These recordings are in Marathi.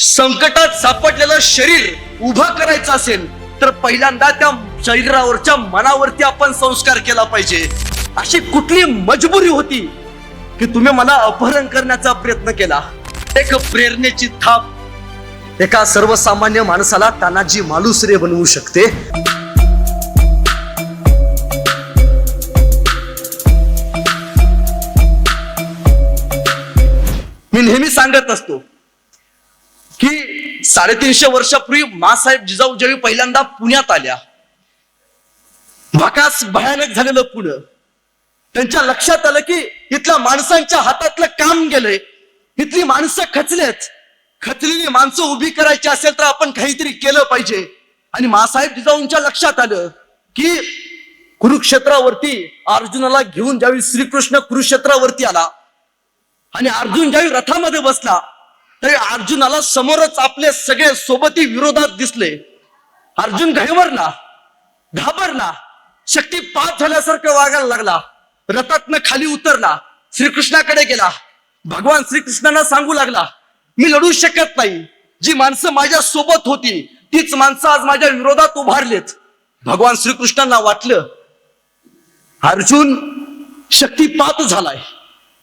संकटात सापडलेलं शरीर उभं करायचं असेल तर पहिल्यांदा त्या शरीरावरच्या मनावरती आपण संस्कार केला पाहिजे. अशी कुठली मजबुरी होती की तुम्ही मला अपहरण करण्याचा प्रयत्न केला? एक प्रेरणेची थाप. एका सर्वसामान्य माणसाला तानाजी मालुसरे बनवू शकते. मी नेहमी सांगत असतो की साडेतीनशे वर्षापूर्वी मासाहेब जिजाऊ ज्यावेळी पहिल्यांदा पुण्यात आल्या भकास भयानक झालेलं पुणे त्यांच्या लक्षात आलं की इथल्या माणसांच्या हातातलं काम गेलंय. इथली माणसं खचलेत. खचलेली माणसं उभी करायची असेल तर आपण काहीतरी केलं पाहिजे. आणि मासाहेब जिजाऊंच्या लक्षात आलं की कुरुक्षेत्रावरती अर्जुनाला घेऊन ज्यावेळी श्रीकृष्ण कुरुक्षेत्रावरती आला आणि अर्जुन ज्यावेळी रथामध्ये बसला तरी अर्जुनाला समोरच आपले सगळे सोबती विरोधात दिसले. अर्जुन घाबरला घाबरला शक्ती पाच झाल्यासारखं वागायला लागला. रथातनं खाली उतरला श्रीकृष्णाकडे गेला. भगवान श्रीकृष्णांना सांगू लागला मी लढू शकत नाही. जी माणसं माझ्या सोबत होती तीच माणसं आज माझ्या विरोधात उभारलेत. भगवान श्रीकृष्णांना वाटलं अर्जुन शक्तीपात झालाय.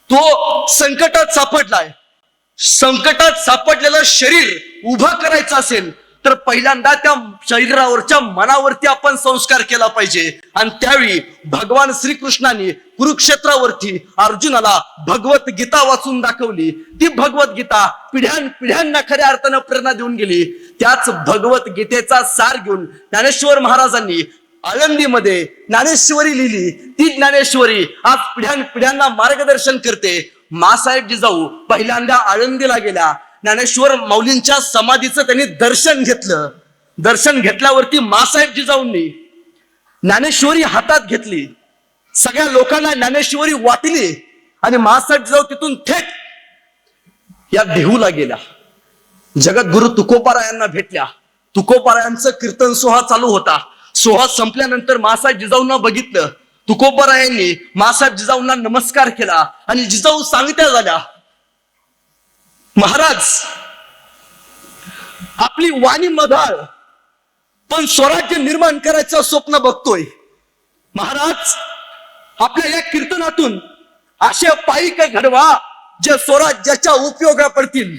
तो संकटात सापडलाय. संकटात सापडलेलं शरीर उभं करायचं असेल तर पहिल्यांदा त्या शरीरावरच्या मनावरती आपण संस्कार केला पाहिजे. आणि त्यावेळी भगवान श्रीकृष्णाने कुरुक्षेत्रावरती अर्जुनाला भगवत गीता वाचून दाखवली. ती भगवत गीता पिढ्यान पिढ्यांना खऱ्या अर्थानं प्रेरणा देऊन गेली. त्याच भगवत गीतेचा सार घेऊन ज्ञानेश्वर महाराजांनी आळंदीमध्ये ज्ञानेश्वरी लिहिली. ती ज्ञानेश्वरी आज पिढ्यान पिढ्यांना मार्गदर्शन करते. मासाहेब जिजाऊ पहिल्यांदा आळंदीला गेल्या. ज्ञानेश्वर माऊलींच्या समाधीचं त्यांनी दर्शन घेतलं. दर्शन घेतल्यावरती मासाहेब जिजाऊंनी ज्ञानेश्वरी हातात घेतली. सगळ्या लोकांना ज्ञानेश्वरी वाटली आणि मासाहेब जिजाऊ तिथून थेट या देहूला गेल्या. जगद्गुरु तुकोपारायांना भेटल्या. तुकोपारायांचं कीर्तन सोहळा चालू होता. सोहळा संपल्यानंतर मासाहेब जिजाऊंना बघितलं. तुकोबारायांनी मासाहेब जिजाऊंना नमस्कार केला आणि जिजाऊ सांगत्या झाल्या महाराज आपली वाणी मधाळ पण स्वराज्य निर्माण करायचं स्वप्न बघतोय. महाराज आपल्या या कीर्तनातून असे पायिक घडवा जे स्वराज्याच्या उपयोगा पडतील.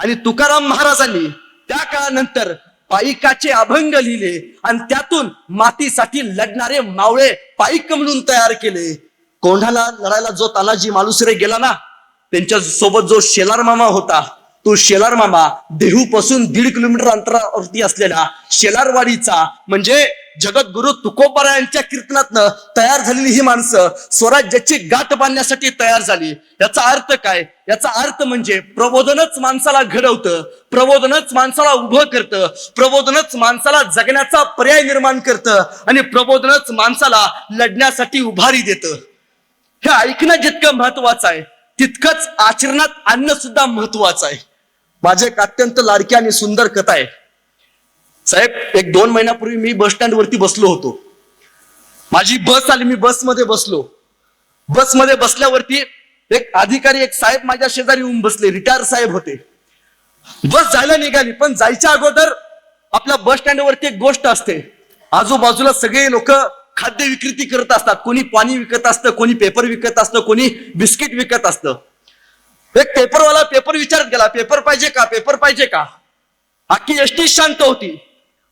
आणि तुकाराम महाराजांनी त्या काळानंतर पायिकाचे अभंग लिहिले आणि त्यातून मातीसाठी लढणारे मावळे पाईक म्हणून तयार केले. कोंढाला लढायला जो तानाजी मालुसरे गेला ना त्यांच्यासोबत जो शेलार मामा होता तो शेलार मामा देहू पासून दीड किलोमीटर अंतरावरती असलेला शेलारवाडीचा म्हणजे जगद्गुरु तुकोबारायांच्या कीर्तनातनं तयार झालेली ही माणसं स्वराज्याची गाठ बांधण्यासाठी तयार झाली. याचा अर्थ काय? याचा अर्थ म्हणजे प्रबोधनच माणसाला घडवतं प्रबोधनच माणसाला उभं करतं प्रबोधनच माणसाला जगण्याचा पर्याय निर्माण करतं आणि प्रबोधनच माणसाला लढण्यासाठी उभारी देतं. हे ऐकणं जितकं महत्वाचं आहे तितकंच आचरणात आणणं सुद्धा महत्वाचं आहे. माझे एक अत्यंत लाडकी आणि सुंदर कथा आहे. साहेब एक दोन महिन्यापूर्वी मी बस स्टँड वरती बसलो होतो. माझी बस आली मी बसमध्ये बसलो. बसमध्ये बसल्यावरती एक अधिकारी एक साहेब माझ्या शेजारी येऊन बसले. रिटायर साहेब होते. बस जायला निघाली पण जायच्या अगोदर आपल्या बस स्टँडवरती एक गोष्ट असते. आजूबाजूला सगळे लोक खाद्य विक्रेती करत असतात. कोणी पाणी विकत असतं कोणी पेपर विकत असतं कोणी बिस्किट विकत असतं. एक पेपरवाला पेपर विचारत गेला पेपर पाहिजे का? पेपर पाहिजे का? आखी एसटी शांत होती.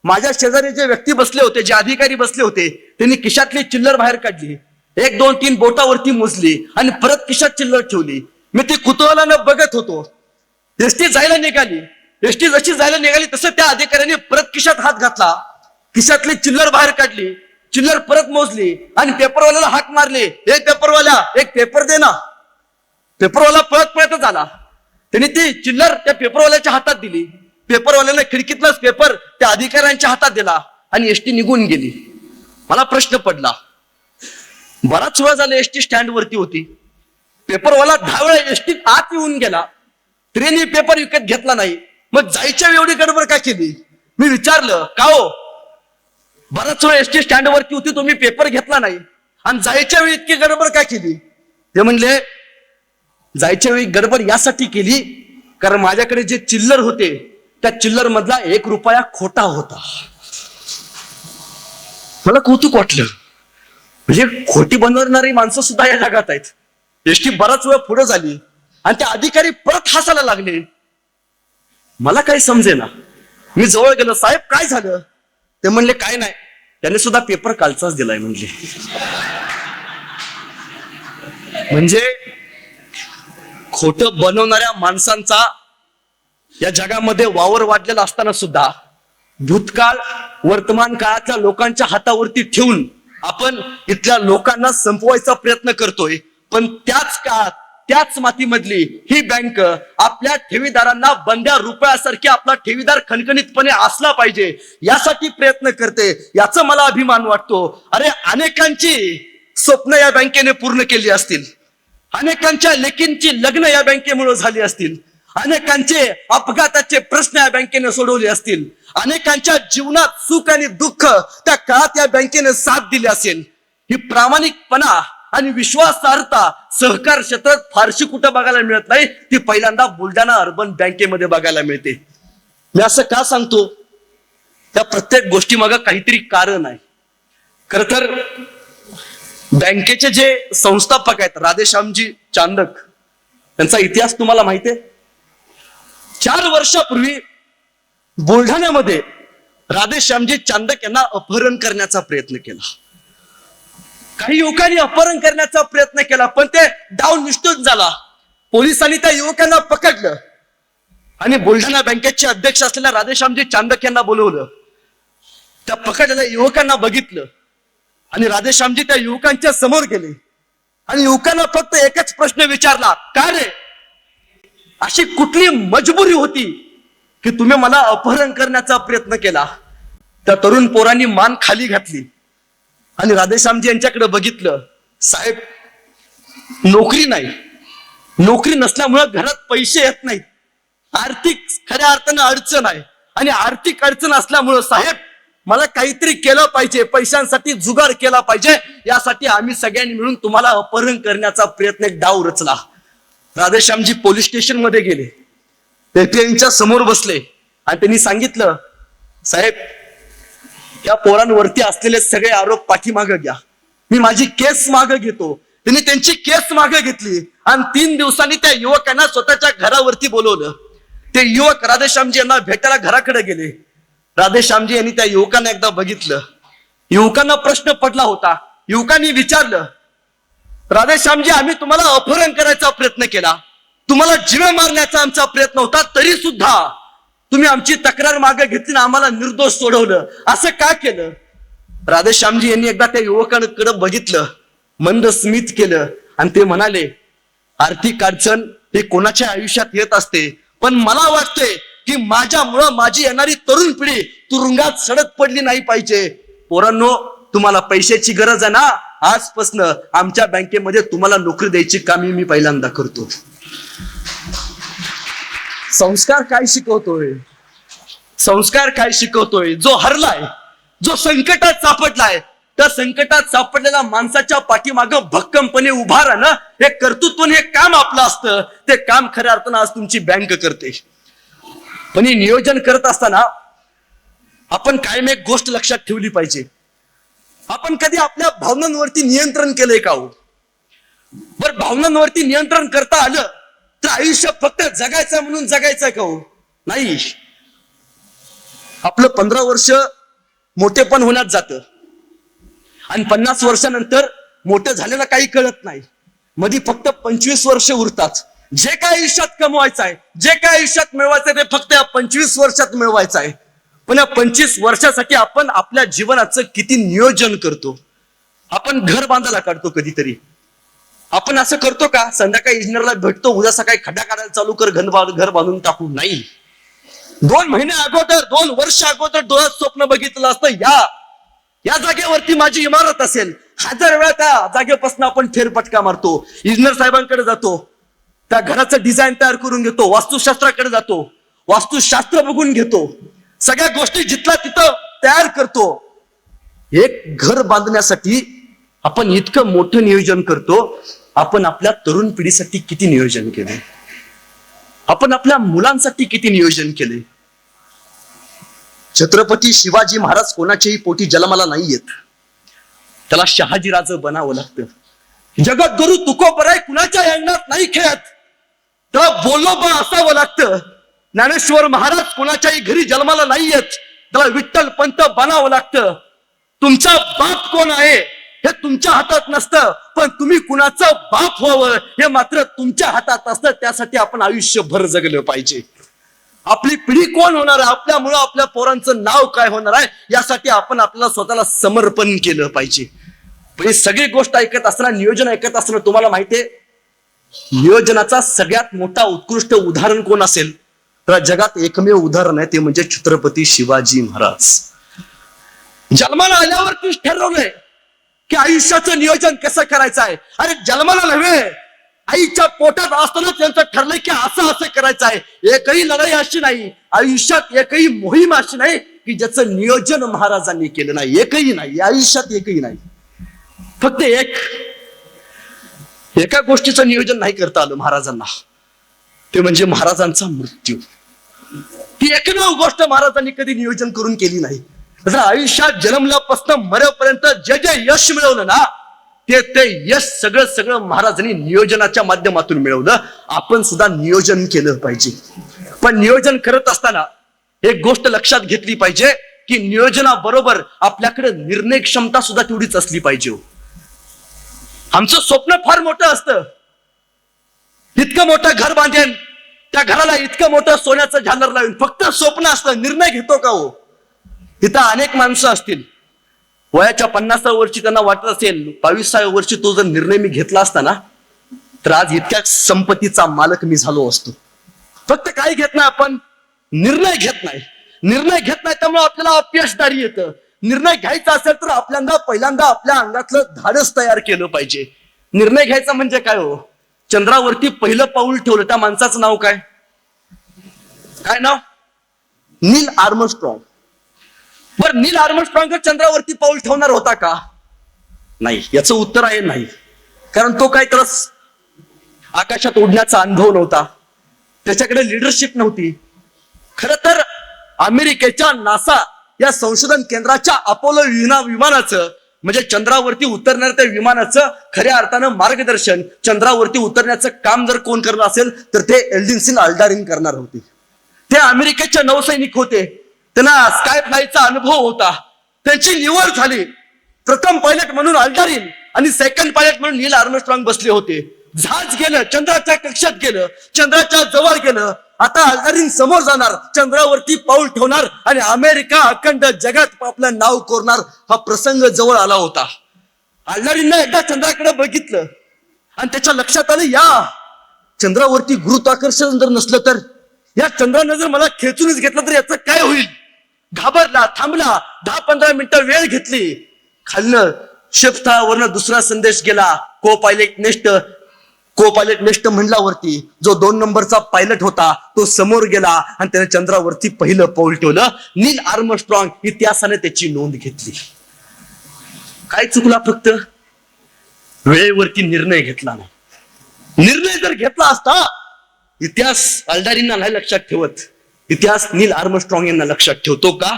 माझ्या शेजारी जे व्यक्ती बसले होते जे अधिकारी बसले होते त्यांनी खिशातली चिल्लर बाहेर काढली. एक दोन तीन बोटावरती मोजली आणि परत खिशात चिल्लर ठेवली. मी ती कुतूहलानं बघत होतो. एसटी जायला निघाली. एसटी जशी जायला निघाली तसं त्या अधिकाऱ्याने परत खिशात हात घातला. खिशातली चिल्लर बाहेर काढली. चिल्लर परत मोजली आणि पेपरवाल्याला हाक मारली. एक पेपरवाल्या एक पेपर दे ना. पेपरवाला पळत पळतच आला त्यांनी ती चिल्लर त्या पेपरवाल्याच्या हातात दिली. पेपरवाल्याने खिडकीतलाच पेपर त्या अधिकाऱ्यांच्या हातात दिला आणि एसटी निघून गेली. मला प्रश्न पडला. बराच वेळ झाला एसटी स्टँड वरती होती. पेपरवाला दहा वेळा एसटीत आत येऊन गेला. ट्रेनही पेपर विकत घेतला नाही. मग जायच्या वेळी एवढी गडबड का केली? मी विचारलं का हो? बराच वेळ एसटी स्टँड वरती होती तुम्ही पेपर घेतला नाही. आणि जायच्या वेळी इतकी गडबड का केली? ते म्हणले जायच्या वेळी गडबड यासाठी केली कारण माझ्याकडे जे चिल्लर होते त्या चिल्लर मधला एक रुपया खोटा होता. मला कौतुक वाटलं. म्हणजे खोटी बनवणारी माणसं सुद्धा या जगात आहेत. एसटी बराच वेळ पुढे झाली आणि ते अधिकारी परत हसायला लागले. मला काही समजेना. मी जवळ गेलो साहेब काय झालं? ते म्हणले काय नाही. त्याने सुद्धा पेपर कालचाच दिलाय म्हणले. म्हणजे खोट बनवणाऱ्या माणसांचा या जगामध्ये वावर वाढलेला असताना सुद्धा भूतकाळ वर्तमान काळातल्या लोकांच्या हातावरती ठेवून आपण इथल्या लोकांना संपवायचा प्रयत्न करतोय. पण त्याच काळात त्याच मातीमधली ही बँक आपल्या ठेवीदारांना बंद्या रुपयासारखी आपला ठेवीदार खणखणीतपणे असला पाहिजे यासाठी प्रयत्न करते याचा मला अभिमान वाटतो. अरे अनेकांची स्वप्न या बँकेने पूर्ण केली असतील. अनेकांच्या लेकींची लग्न या बँकेमुळे झाली असतील. अनेकांचे अपघाताचे प्रश्न या बँकेने सोडवले असतील. अनेकांच्या जीवनात सुख आणि दुःख त्या काळात या बँकेने साथ दिली असेल. ही प्रामाणिकपणा आणि विश्वासार्हता सहकार क्षेत्रात फारशी कुठं बघायला मिळत नाही ती पहिल्यांदा बुलढाणा अर्बन बँकेमध्ये बघायला मिळते. मी असं का सांगतो? त्या प्रत्येक गोष्टी माग काहीतरी कारण आहे. खर तर बँकेचे जे संस्थापक आहेत राधेश्यामजी चांदक त्यांचा इतिहास तुम्हाला माहिती आहे? चार वर्षापूर्वी बुलढाण्यामध्ये राधेश्यामजी चांदक यांना अपहरण करण्याचा प्रयत्न केला. काही युवकांनी अपहरण करण्याचा प्रयत्न केला पण ते डाव निष्ठून झाला. पोलिसांनी त्या युवकांना पकडलं आणि बुलढाणा बँकेचे अध्यक्ष असलेल्या राधेश्यामजी चांदक यांना बोलवलं. त्या पकडलेल्या युवकांना बघितलं आणि राधेश्यामजी त्या युवकांच्या समोर गेले आणि युवकांना फक्त एकच प्रश्न विचारला का रे? अशी कुठली मजबुरी होती की तुम्ही मला अपहरण करण्याचा प्रयत्न केला? त्या तरुण पोरांनी मान खाली घातली. आणि राधेश्यामजी यांच्याकडे बघितलं साहेब नोकरी नाही. नोकरी नसल्यामुळं घरात पैसे येत नाहीत. आर्थिक खऱ्या अर्थानं अडचण आहे. आणि आर्थिक अडचण असल्यामुळं साहेब मला काहीतरी केलं पाहिजे. पैशांसाठी जुगार केला पाहिजे. यासाठी आम्ही सगळ्यांनी मिळून तुम्हाला अपहरण करण्याचा प्रयत्न एक डाव रचला. राधेश्यामजी पोलीस स्टेशनमध्ये गेले. ते त्यांच्यासमोर बसले. आणि त्यांनी सांगितलं साहेब या पोरांवरती असलेले सगळे आरोप पाठीमागं घ्या. मी माझी केस मागं घेतो. त्यांनी त्यांची केस मागं घेतली. आणि तीन दिवसांनी त्या युवकांना स्वतःच्या घरावरती बोलवलं. ते युवक राधेश्यामजी यांना भेटायला घराकडे गेले. राधेश्यामजी यांनी त्या युवकांना एकदा बघितलं. युवकांना प्रश्न पडला होता. युवकांनी विचारलं राधेश्यामजी आम्ही तुम्हाला अपहरण करायचा प्रयत्न केला. तुम्हाला जीवे मारण्याचा आमचा प्रयत्न होता तरी सुद्धा तुम्ही आमची तक्रार मागे घेतली ना आम्हाला निर्दोष सोडवलं. असं का केलं? राधेश्यामजी यांनी एकदा त्या युवकांकडे बघितलं मंद स्मित केलं आणि ते म्हणाले आर्थिक अडचण हे कोणाच्या आयुष्यात येत असते पण मला वाटते की माझ्यामुळं माझी येणारी तरुण पिढी तुरुंगात सडत पडली नाही पाहिजे. पोरांनो तुम्हाला पैशाची गरज आहे ना? आजपासून आमच्या बँकेमध्ये तुम्हाला नोकरी द्यायची कामी मी पहिल्यांदा करतो. संस्कार काय शिकवतोय? संस्कार काय शिकवतोय? जो हरलाय जो संकटात सापडलाय त्या संकटात सापडलेल्या माणसाच्या पाठीमाग भक्कमपणे उभा राहणं हे कर्तृत्व हे काम आपलं असतं. ते काम खऱ्या अर्थानं आज तुमची बँक करते. पण हे नियोजन करत असताना आपण कायम एक गोष्ट लक्षात ठेवली पाहिजे. आपण कधी आपल्या भावनांवरती नियंत्रण केलंय का हो? बर भावनांवरती नियंत्रण करता आलं तर आयुष्य फक्त जगायचं म्हणून जगायचं का हो? नाही. आपलं पंधरा वर्ष मोठेपण होण्यात जातं. आणि पन्नास वर्षानंतर मोठं झालेलं काही कळत नाही. मधी फक्त पंचवीस वर्ष उरतात. जे काय आयुष्यात कमवायचं आहे जे काय आयुष्यात मिळवायचं आहे ते फक्त या पंचवीस वर्षात मिळवायचं आहे पण या पंचवीस वर्षासाठी आपण आपल्या जीवनाचं किती नियोजन करतो? आपण घर बांधायला काढतो कधीतरी. आपण असं करतो का? संध्याकाळी इंजिनियरला भेटतो उद्या सकाळी खड्डा काढायला चालू कर घर घर बांधून टाकू. नाही. दोन महिने अगोदर दोन वर्ष अगोदर डोळ्यात स्वप्न बघितलं असतं या या जागेवरती माझी इमारत असेल. हजार वेळा त्या जागेपासून आपण फेरपटका मारतो. इंजिनियर साहेबांकडे जातो. त्या घराचं डिझाईन तयार करून घेतो. वास्तुशास्त्राकडे जातो. वास्तुशास्त्र बघून घेतो. सगळ्या गोष्टी जिथला तिथं तयार करतो. एक घर बांधण्यासाठी आपण इतकं मोठं नियोजन करतो आपण आपल्या तरुण पिढीसाठी किती नियोजन केले? आपण आपल्या मुलांसाठी किती नियोजन केले? छत्रपती शिवाजी महाराज कोणाच्याही पोटी जन्माला नाही येत. त्याला शहाजीराज बनावं लागतं. जगत गुरु तुकोबराय कुणाच्या अंगणात नाही खेळत. त्याला बोलोबा असावं लागतं. ज्ञानेश्वर महाराज कोणाच्याही घरी जन्माला नाहीयेत. त्याला विठ्ठल पंत बनावं लागतं. तुमचा बाप कोण आहे हे तुमच्या हातात नसतं. पण तुम्ही कुणाचं बाप व्हावं हे मात्र तुमच्या हातात असतं. त्यासाठी आपण आयुष्यभर जगलं पाहिजे. आपली पिढी कोण होणार आहे? आपल्यामुळं आपल्या पोरांचं नाव काय होणार आहे? यासाठी आपण आपल्याला स्वतःला समर्पण केलं पाहिजे. पण सगळी गोष्ट ऐकत असताना नियोजन ऐकत असताना तुम्हाला माहितीये नियोजनाचा सगळ्यात मोठा उत्कृष्ट उदाहरण कोण असेल? तर जगात एकमेव उदाहरण आहे ते म्हणजे छत्रपती शिवाजी महाराज. जन्माला आल्यावरतीच ठरवलंय की आयुष्याचं नियोजन कसं करायचं आहे. अरे जन्माला नव्हे आईच्या पोटात असताना त्यांचं ठरलंय की असं असं करायचं आहे. एकही लढाई अशी नाही आयुष्यात एकही मोहीम अशी नाही की ज्याचं नियोजन महाराजांनी केलं नाही. एकही नाही आयुष्यात एकही नाही. फक्त एक एका गोष्टीचं नियोजन नाही करता आलं महाराजांना. ते म्हणजे महाराजांचा मृत्यू. ती एकमेव गोष्ट महाराजांनी कधी नियोजन करून केली नाही. जर आयुष्यात जन्मल्यापासून मरेपर्यंत जे जे यश मिळवलं ना ते ते यश सगळं सगळं महाराजांनी नियोजनाच्या माध्यमातून मिळवलं. आपण सुद्धा नियोजन केलं पाहिजे. पण नियोजन करत असताना एक गोष्ट लक्षात घेतली पाहिजे की नियोजनाबरोबर आपल्याकडे निर्णय क्षमता सुद्धा तेवढीच असली पाहिजे हो. आमचं स्वप्न फार मोठं असतं. इतकं मोठं घर बांधेन त्या घराला इतकं मोठं सोन्याचं झालर लावून फक्त स्वप्न असतं निर्णय घेतो का हो? इथं अनेक माणसं असतील. वयाच्या पन्नासाव्या वर्षी त्यांना वाटत असेल बावीसाव्या वर्षी तो जर निर्णय मी घेतला असता ना तर आज इतक्या संपत्तीचा मालक मी झालो असतो. फक्त काय घेत नाही आपण निर्णय घेत नाही. निर्णय घेत नाही त्यामुळे आपल्याला अपयशदारी येतं. निर्णय घ्यायचा असेल तर आपल्यांदा पहिल्यांदा आपल्या अंगातलं धाडस तयार केलं पाहिजे. निर्णय घ्यायचा म्हणजे काय हो? चंद्रावरती पहिलं पाऊल ठेवलं त्या माणसाचं नाव काय? काय नाव? नील आर्मस्ट्रॉंग. बर नील आर्मस्ट्रॉंग चंद्रावरती पाऊल ठेवणार होता का? नाही याचं उत्तर आहे नाही. कारण तो काय तर आकाशात उडण्याचा अनुभव नव्हता. त्याच्याकडे लिडरशिप नव्हती. खर तर अमेरिकेच्या नासा या संशोधन केंद्राच्या अपोलो विना विमानाचं म्हणजे चंद्रावरती उतरणाऱ्या त्या विमानाचं खऱ्या अर्थानं मार्गदर्शन चंद्रावरती उतरण्याचं काम जर कोण करणार असेल तर ते एल्डिन सिंग अल्डारिन करणार होते. ते अमेरिकेचे नौसैनिक होते. त्यांना स्काय फ्लाईचा अनुभव होता. त्यांची निवड झाली. प्रथम पायलट म्हणून अल्डारिन आणि सेकंड पायलट म्हणून नील आर्मस्ट्रॉंग बसले होते. जहाज गेलं चंद्राच्या कक्षात गेलं चंद्राच्या जवळ गेलं. आता अल्डारिन समोर जाणार चंद्रावरती पाऊल ठेवणार आणि अमेरिका अखंड जगात आपलं नाव कोरणार हा प्रसंग जवळ आला होता. अल्डारिननं एकदा चंद्राकडे बघितलं आणि त्याच्या लक्षात आलं या चंद्रावरती गुरुत्वाकर्षण जर नसलं तर या चंद्रानं जर मला खेचूनच घेतलं तर याचं काय होईल? घाबरला थांबला दहा पंधरा मिनिटं वेळ घेतली. खालनं शेपथावरनं दुसरा संदेश गेला को पायलट नेस्ट को पायलट नेस्ट म्हणल्यावरती जो दोन नंबरचा पायलट होता तो समोर गेला आणि त्याने चंद्रावरती पहिलं पाऊल ठेवलं. नील आर्मस्ट्रॉंग इतिहासाने त्याची नोंद घेतली. काय चुकला फक्त? वेळेवरती निर्णय घेतला नाही. निर्णय जर घेतला असता इतिहास अल्डारींना नाही लक्षात ठेवत. इतिहास नील आर्मस्ट्रॉंग यांना लक्षात ठेवतो का?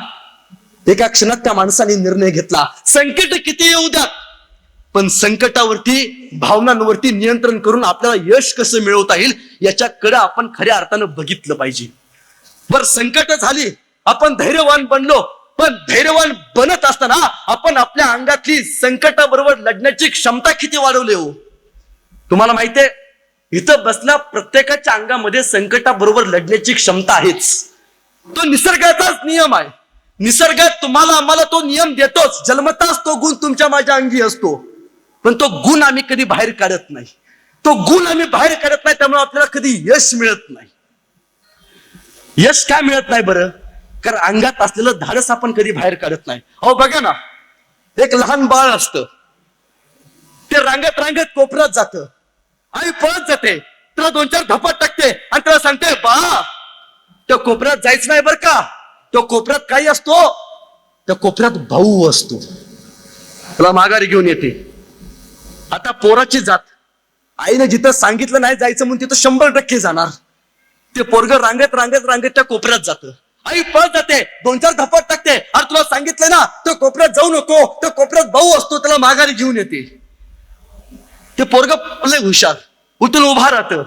एका क्षणात त्या माणसाने निर्णय घेतला. संकट किती येऊ द्या पण संकटावरती भावनांवरती नियंत्रण करून आपल्याला यश कसं मिळवता येईल याच्याकडे आपण खऱ्या अर्थानं बघितलं पाहिजे. बर संकट झाली आपण धैर्यवान बनलो पण धैर्यवान बनत असताना आपण आपल्या अंगातली संकटाबरोबर लढण्याची क्षमता किती वाढवली हो? तुम्हाला माहितीये इथं बसल्या प्रत्येकाच्या अंगामध्ये संकटाबरोबर लढण्याची क्षमता आहेच. तो निसर्गाचाच नियम आहे. निसर्गात तुम्हाला आम्हाला तो नियम देतोच. जन्मताच तो गुण तुमच्या माझ्या अंगी असतो. पण तो गुण आम्ही कधी बाहेर काढत नाही. तो गुण आम्ही बाहेर काढत नाही त्यामुळे आपल्याला कधी यश मिळत नाही. यश काय मिळत नाही बरं? कारण अंगात असलेलं धाडस आपण कधी बाहेर काढत नाही. अहो बघा ना. एक लहान बाळ असतं. ते रांगत रांगत कोपऱ्यात जातं. आई पळत जाते. त्याला दोन चार धपाट टाकते आणि त्याला सांगते बा त्या कोपऱ्यात जायचं नाही बर का. तो कोपऱ्यात काही असतो त्या कोपऱ्यात भाऊ असतो. त्याला माघारी घेऊन येते. आता पोराची जात. आईने जिथं सांगितलं नाही जायचं म्हणून तिथं शंभर टक्के जाणार. ते पोरग रांगत रांगत रांगत त्या कोपऱ्यात जातं. आई पळत जाते. दोन चार धपट टाकते. अरे तुला सांगितलं ना तो कोपऱ्यात जाऊ नको. तो कोपऱ्यात भाऊ असतो त्याला माघारी घेऊन येते. ते पोरग लय हुशार. उठून उभा राहतं.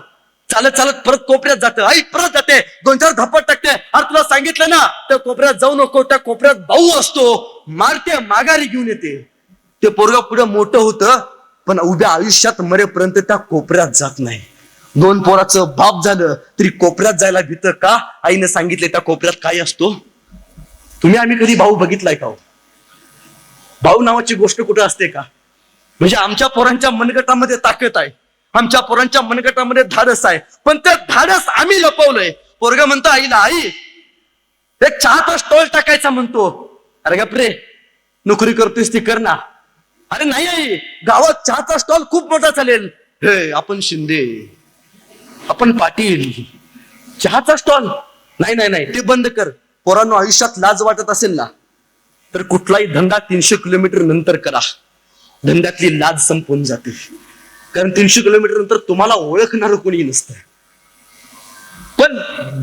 चालत चालत परत कोपऱ्यात जातं. आई परत जाते. दोन चार धपट टाकते. अरे तुला सांगितलं ना त्या कोपऱ्यात जाऊ नको. त्या कोपऱ्यात भाऊ असतो. मारते माघारी घेऊन येते. ते पोरग पुढे मोठं होतं. पण उभ्या आयुष्यात मरेपर्यंत त्या कोपऱ्यात जात नाही. दोन पोराचं बाप झालं तरी कोपऱ्यात जायला भीत का? आईने सांगितले त्या कोपऱ्यात काय असतो? तुम्ही आम्ही कधी भाऊ बघितलाय का हो? भाऊ नावाची गोष्ट कुठं असते का? म्हणजे आमच्या पोरांच्या मनगटामध्ये ताकद आहे. आमच्या पोरांच्या मनगटामध्ये धाडस आहे. पण ते धाडस आम्ही लपवलंय. पोरग म्हणतो आईला आई एक चहाचा स्टॉल टाकायचा म्हणतो. अरे गपरे नोकरी करतोयस ती कर ना. अरे नाही आई गावात चहाचा स्टॉल खूप मोठा चालेल. हे आपण शिंदे. आपण पाटील. चहाचा स्टॉल नाही नाही नाही. ते बंद कर. पोरांनो आयुष्यात लाज वाटत असेल ना तर कुठलाही धंदा तीनशे किलोमीटर नंतर करा. धंद्यातली लाज संपून जाते. कारण तीनशे किलोमीटर नंतर तुम्हाला ओळखणार कोणी नसतं. पण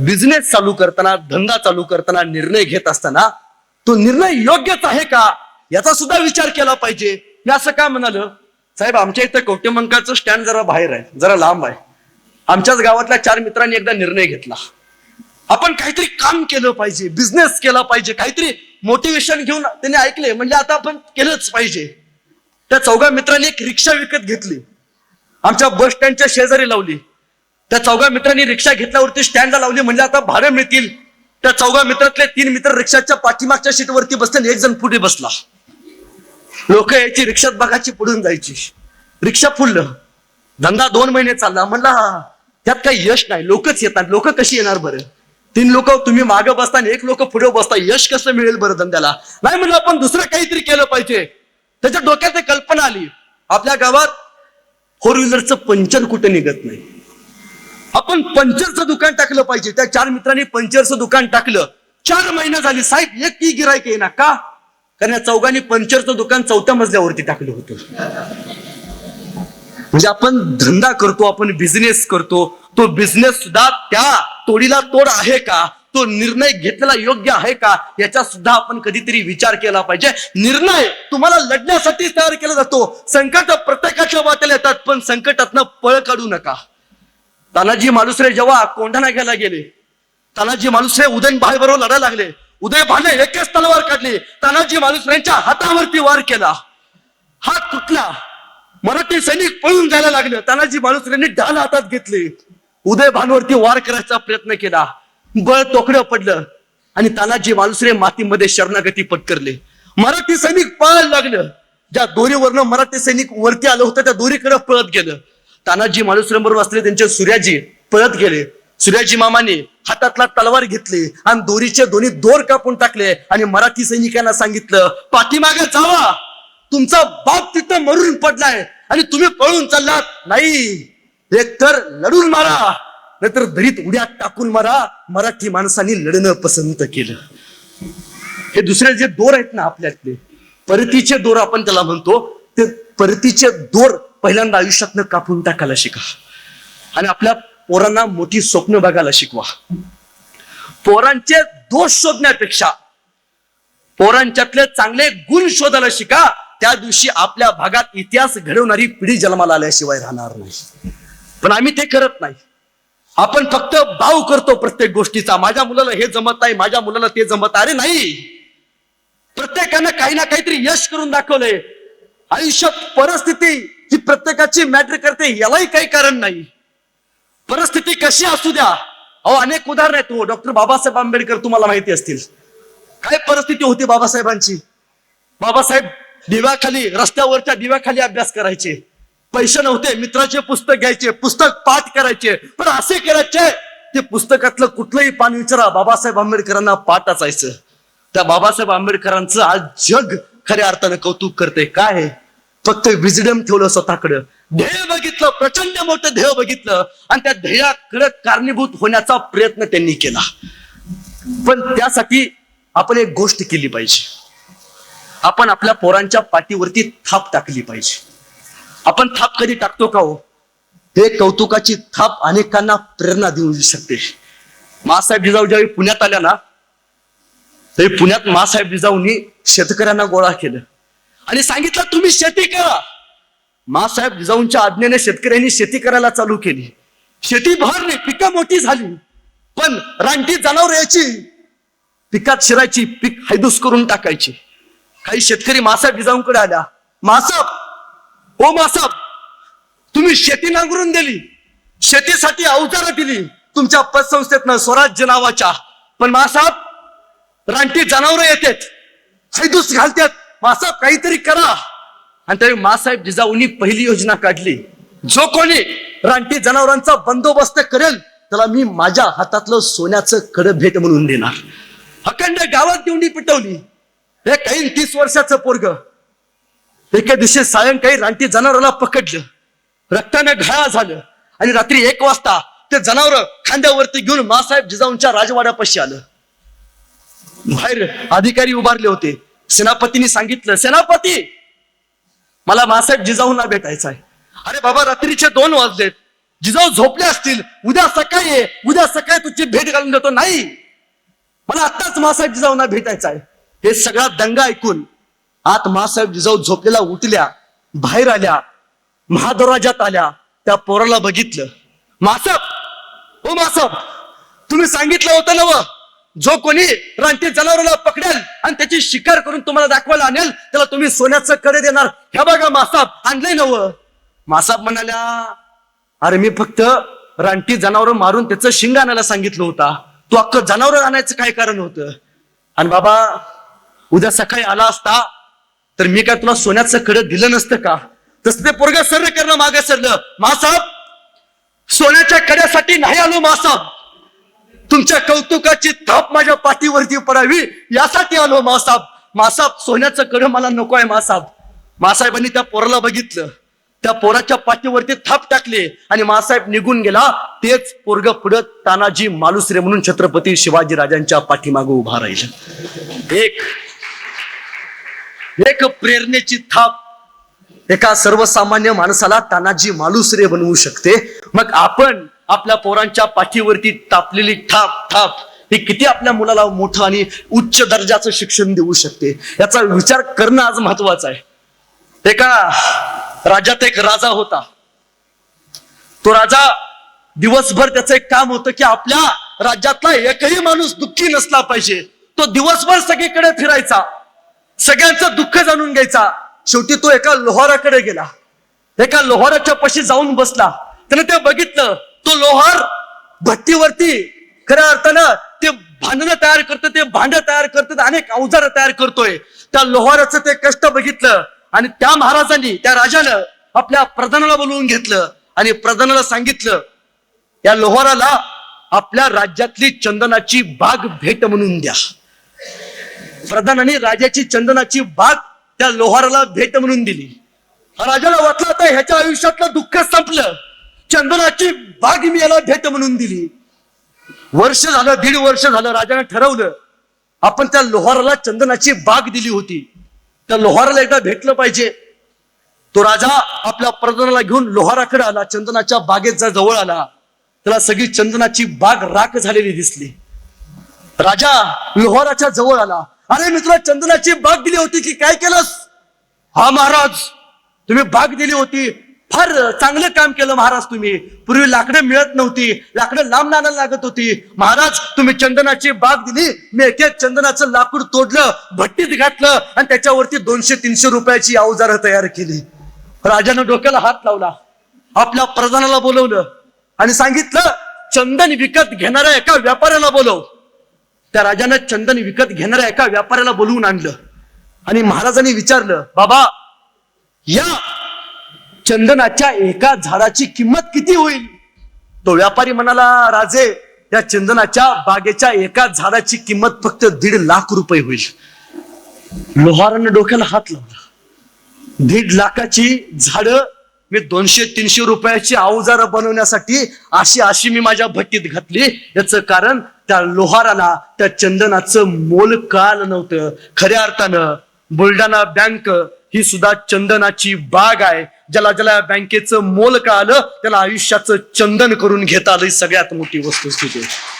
बिझनेस चालू करताना धंदा चालू करताना निर्णय घेत असताना तो निर्णय योग्यच आहे का? याचा सुद्धा विचार केला पाहिजे. मी असं का म्हणालं? साहेब आमच्या इथं कवटेमंकाचं स्टँड जरा बाहेर आहे जरा लांब आहे. आमच्याच गावातल्या चार मित्रांनी एकदा निर्णय घेतला. आपण काहीतरी काम केलं पाहिजे बिझनेस केला पाहिजे काहीतरी मोटिवेशन घेऊन त्यांनी ऐकले म्हणजे आता आपण केलंच पाहिजे. त्या चौघा मित्रांनी एक रिक्षा विकत घेतली. आमच्या बस स्टँडच्या शेजारी लावली. त्या चौघा मित्रांनी रिक्षा घेतल्यावरती स्टँडला लावली म्हणजे आता भाडं मिळतील. त्या चौघा मित्रातले तीन मित्र रिक्षाच्या पाठीमागच्या सीटवरती बसले एक जण पुढे बसला. लोक यायची रिक्षात बघायची पुढून जायची. रिक्षा फुललं. धंदा दोन महिने चालला. म्हणला "हा, त्यात काही यश नाही. लोकच येतात. लोक कशी येणार बरं? तीन लोक तुम्ही मागे बसता आणि एक लोक पुढे बसता. यश कसं मिळेल बरं धंद्याला? नाही म्हणलं आपण दुसरं काहीतरी केलं पाहिजे. त्याच्या डोक्यात एक कल्पना आली. आपल्या गावात फोर व्हीलरचं पंचर कुठे निघत नाही. आपण पंचरचं दुकान टाकलं पाहिजे. त्या चार मित्रांनी पंचरचं दुकान टाकलं. चार महिने झाली. साहेब एक की गिरायक येईना का? कारण या चौघांनी पंचरचं दुकान चौथ्या मजल्यावरती टाकलं होतं. म्हणजे आपण धंदा करतो आपण बिझनेस करतो. तो बिझनेस सुद्धा त्या तोडीला तोड आहे का? तो निर्णय घेतलेला योग्य आहे का? याचा सुद्धा आपण कधीतरी विचार केला पाहिजे. निर्णय तुम्हाला लढण्यासाठी तयार केला जातो. संकट प्रत्येकाच्या वाट्याला येतात पण संकटातनं पळ काढू नका. तानाजी मालुसरे जेव्हा कोंढाणा घ्यायला गेले तानाजी मालुसरे उदयन बाहेर बरोबर लढायला लागले उदय भाने एकच तलवार काढली. तानाजी मालुसरेंच्या हातावरती वार केला. हात तुटला. मराठी सैनिक पळून जायला लागले. तानाजी मालुसरेंनी ढाल हातात घेतली. उदय भानवरती वार करायचा प्रयत्न केला. बळ तोकडं पडलं. आणि तानाजी मालुसरे मातीमध्ये शरणागती पत्करले. मराठी सैनिक पळायला लागलं. ज्या दोरीवरनं मराठी सैनिक वरती आलं होतं त्या दोरीकडे पळत गेलं. तानाजी मालुसरे बरोबर असले त्यांचे सूर्याजी पळत गेले. सूर्याजी मामाने हातातला तलवार घेतली आणि दोरीचे दोन्ही दोर कापून टाकले आणि मराठी सैनिकांना सांगितलं पाठीमागे जावा. तुमचा बाप तिथं मरून पडलाय आणि तुम्ही पळून चाललात. नाही एकतर लढून मारा नाहीतर दरीत उड्या टाकून मारा. मराठी माणसांनी लढणं पसंत केलं. हे दुसरे जे दोर आहेत ना आपल्यातले परतीचे दोर आपण त्याला म्हणतो ते परतीचे दोर पहिल्यांदा आयुष्यातनं कापून टाकायला शिका. आणि आपल्या पोरांना मोठी स्वप्न बघायला शिकवा. पोरांचे दोष शोधण्यापेक्षा पोरांच्यातले चांगले गुण शोधायला शिका. त्या दिवशी आपल्या भागात इतिहास घडवणारी पिढी जन्माला आल्याशिवाय राहणार नाही. पण आम्ही ते करत नाही. आपण फक्त भाव करतो प्रत्येक गोष्टीचा. माझ्या मुलाला हे जमत नाही माझ्या मुलाला ते जमत अरे नाही! प्रत्येकानं काही ना काहीतरी यश करून दाखवलंय. आयुष्यात परिस्थिती ही प्रत्येकाची मॅटर करते यालाही काही कारण नाही. परिस्थिती कशी असू द्या? अहो अनेक उदाहरण आहेत हो. डॉक्टर बाबासाहेब आंबेडकर तुम्हाला माहिती असतील. काय परिस्थिती होती बाबासाहेबांची? बाबासाहेब दिव्याखाली रस्त्यावरच्या दिव्याखाली अभ्यास करायचे. पैसे नव्हते मित्राचे पुस्तक घ्यायचे पुस्तक पाठ करायचे. पण असे करायचे ते पुस्तकातलं कुठलंही पान विचारा बाबासाहेब आंबेडकरांना पाठ असायचं. त्या बाबासाहेब आंबेडकरांचं आज जग खऱ्या अर्थानं कौतुक करते काय फक्त विजडम ठेवलं स्वतःकडं. ध्येय बघितलं प्रचंड मोठं ध्येय बघितलं आणि त्या ध्येयाकडे कारणीभूत होण्याचा प्रयत्न त्यांनी केला. पण त्यासाठी आपण एक गोष्ट केली पाहिजे. आपण आपल्या पोरांच्या पाठीवरती थाप टाकली पाहिजे. आपण थाप कधी टाकतो का हो? हे कौतुकाची थाप अनेकांना प्रेरणा देऊ शकते मासाहेब जिजाऊ ज्यावेळी पुण्यात आल्या ना तरी पुण्यात मासाहेब जिजाऊंनी शेतकऱ्यांना गोळा केलं. आणि सांगितलं तुम्ही शेती करा. मासाहेब जिजाऊंच्या आज्ञेने शेतकऱ्यांनी शेती करायला चालू केली. शेती बहरली पिकं मोठी झाली. पण रानटी जनावर यायची पिकात शिरायची पीक हैदूस करून टाकायची. काही शेतकरी मासाहेब जिजाऊंकडे आल्या. मासाब ओ मासाब तुम्ही शेती नांगरून दिली. शेतीसाठी अवजारं दिली. तुमच्या पतसंस्थेतनं स्वराज्य नावाच्या. पण मासाब रानटी जनावर येतात. हैदूस घालतात. मासाब काहीतरी करा. आणि त्यावेळी मासाहेब जिजाऊंनी पहिली योजना काढली. जो कोणी रानटी जनावरांचा बंदोबस्त करेल त्याला मी माझ्या हातातलं सोन्याचं कड भेट म्हणून देणार. अखंड गावात दिवणी पिटवली. हे काही तीस वर्षाचं पोरग. एके दिवशी सायंकाळी रानटी जनावराला पकडलं. रक्तानं घाया झालं. आणि रात्री एक वाजता ते जनावर खांद्यावरती घेऊन मासाहेब जिजाऊंच्या राजवाड्यापाशी आलं. बाहेर अधिकारी उभारले होते. सेनापतींनी सांगितलं सेनापती मला मासाहेब जिजाऊंना भेटायचं आहे. अरे बाबा रात्रीचे दोन वाजलेत. जिजाऊ झोपले असतील. उद्या सकाळी ये. उद्या सकाळी तुझी भेट घालून देतो. नाही. मला आत्ताच मासाहेब जिजाऊंना भेटायचं आहे. हे सगळा दंगा ऐकून आत मासाहेब जिजाऊ झोपलेला उठल्या बाहेर आल्या महादराजात आल्या त्या पोराला बघितलं. मासाब ओ मासाब तुम्ही सांगितलं होतं ना व, जो कोणी रानटी जनावराला पकडेल आणि त्याची शिकार करून तुम्हाला दाखवायला आणेल त्याला तुम्ही सोन्याचं कडे देणार. ह्या बघा मासाब आणलंय नव. मासाब म्हणाल्या अरे मी फक्त रानटी जनावर मारून त्याचं शिंग आणायला सांगितलं होता. तू अख्खं जनावर आणायचं काय कारण होतं? आणि बाबा उद्या सकाळी आला असता तर मी काय तुला सोन्याचं कडं दिलं नसतं का? तसं ते पोरग सर्व करणं मागे सरलं मासाब सोन्याच्या कड्यासाठी नाही आलो मासाब तुमच्या कौतुकाची थाप माझ्या पाठीवरती पडावी यासाठी आलो मासाब. मासाब सोन्याचं कड मला नको आहे मासाब. मासाहेबांनी त्या पोराला बघितलं. त्या पोराच्या पाठीवरती थाप टाकले आणि मासाहेब निघून गेला. तेच पोरग पुढं तानाजी मालुसरे म्हणून छत्रपती शिवाजी राजांच्या पाठीमागे उभा राहिलं. एक एक प्रेरणेची थाप एका सर्वसामान्य माणसाला तानाजी मालुसरे बनवू शकते. मग आपण आपल्या पोरांच्या पाठीवरती तापलेली थाप थाप ही किती आपल्या मुलाला मोठं आणि उच्च दर्जाचं शिक्षण देऊ शकते? याचा विचार करणं आज महत्वाचं आहे. एका राज्यात एक राजा होता. तो राजा दिवसभर त्याचं एक काम होतं की आपल्या राज्यातला एकही माणूस दुःखी नसला पाहिजे. तो दिवसभर सगळीकडे फिरायचा. सगळ्यांचं दुःख जाणून घ्यायचा. शेवटी तो एका लोहाराकडे गेला. एका लोहाराच्या पशी जाऊन बसला. त्याने ते बघितलं. तो लोहार भट्टीवरती. खऱ्या अर्थानं ते भांडणं तयार करतं ते भांड तयार करतं अनेक अवजार तयार करतोय. त्या लोहाराचं ते कष्ट बघितलं आणि त्या महाराजांनी त्या राजानं आपल्या प्रधानाला बोलवून घेतलं आणि प्रधानाला सांगितलं या लोहाराला आपल्या राज्यातली चंदनाची बाग भेट म्हणून द्या. प्रधानाने राजाची चंदनाची बाग त्या लोहाराला भेट म्हणून दिली. राजाला वाटलं आता ह्याच्या आयुष्यातलं दुःख संपलं. चंदनाची बाग मी याला भेट म्हणून दिली. वर्ष झालं दीड वर्ष झालं राजाने ठरवलं आपण त्या लोहाराला चंदनाची बाग दिली होती. त्या लोहाराला एकदा भेटलं पाहिजे. तो राजा आपल्या प्रधानाला घेऊन लोहाराकडे आला चंदनाच्या बागेत जा जवळ आला त्याला सगळी चंदनाची बाग राख झालेली दिसली. राजा लोहाराच्या जवळ आला. अरे मी तुला चंदनाची बाग दिली होती की काय केलंस? हा महाराज तुम्ही बाग दिली होती. फार चांगलं काम केलं महाराज तुम्ही. पूर्वी लाकडं मिळत नव्हती. लाकडं लांब आणायला लागत होती. महाराज तुम्ही चंदनाची बाग दिली. मी एक एक चंदनाचं लाकूड तोडलं भट्टीत घातलं आणि त्याच्यावरती दोनशे तीनशे रुपयाची अवजारं तयार केली. राजानं डोक्याला हात लावला. आपल्या प्रधानाला बोलवलं आणि सांगितलं चंदन विकत घेणाऱ्या एका व्यापाऱ्याला बोलव. त्या राजानं चंदन विकत घेणाऱ्या एका व्यापाऱ्याला बोलवून आणलं. आणि महाराजांनी विचारलं बाबा या चंदनाच्या एका झाडाची किंमत किती होईल? तो व्यापारी म्हणाला राजे या चंदनाच्या बागेच्या एका झाडाची किंमत फक्त दीड लाख रुपये होईल. लोहारानं डोक्याला हात लावला. दीड लाखाची झाडं मी दोनशे तीनशे रुपयाची अवजार बनवण्यासाठी अशी अशी मी माझ्या भट्टीत घातली. याचं कारण त्या लोहाराला त्या चंदनाचं मोल कळालं नव्हतं. खऱ्या अर्थानं बुलढाणा बँक ही सुद्धा चंदनाची बाग आहे. ज्याला ज्याला बँकेचं मोल कळालं त्याला आयुष्याचं चंदन करून घेता आलं ही सगळ्यात मोठी वस्तुस्थिती. आहे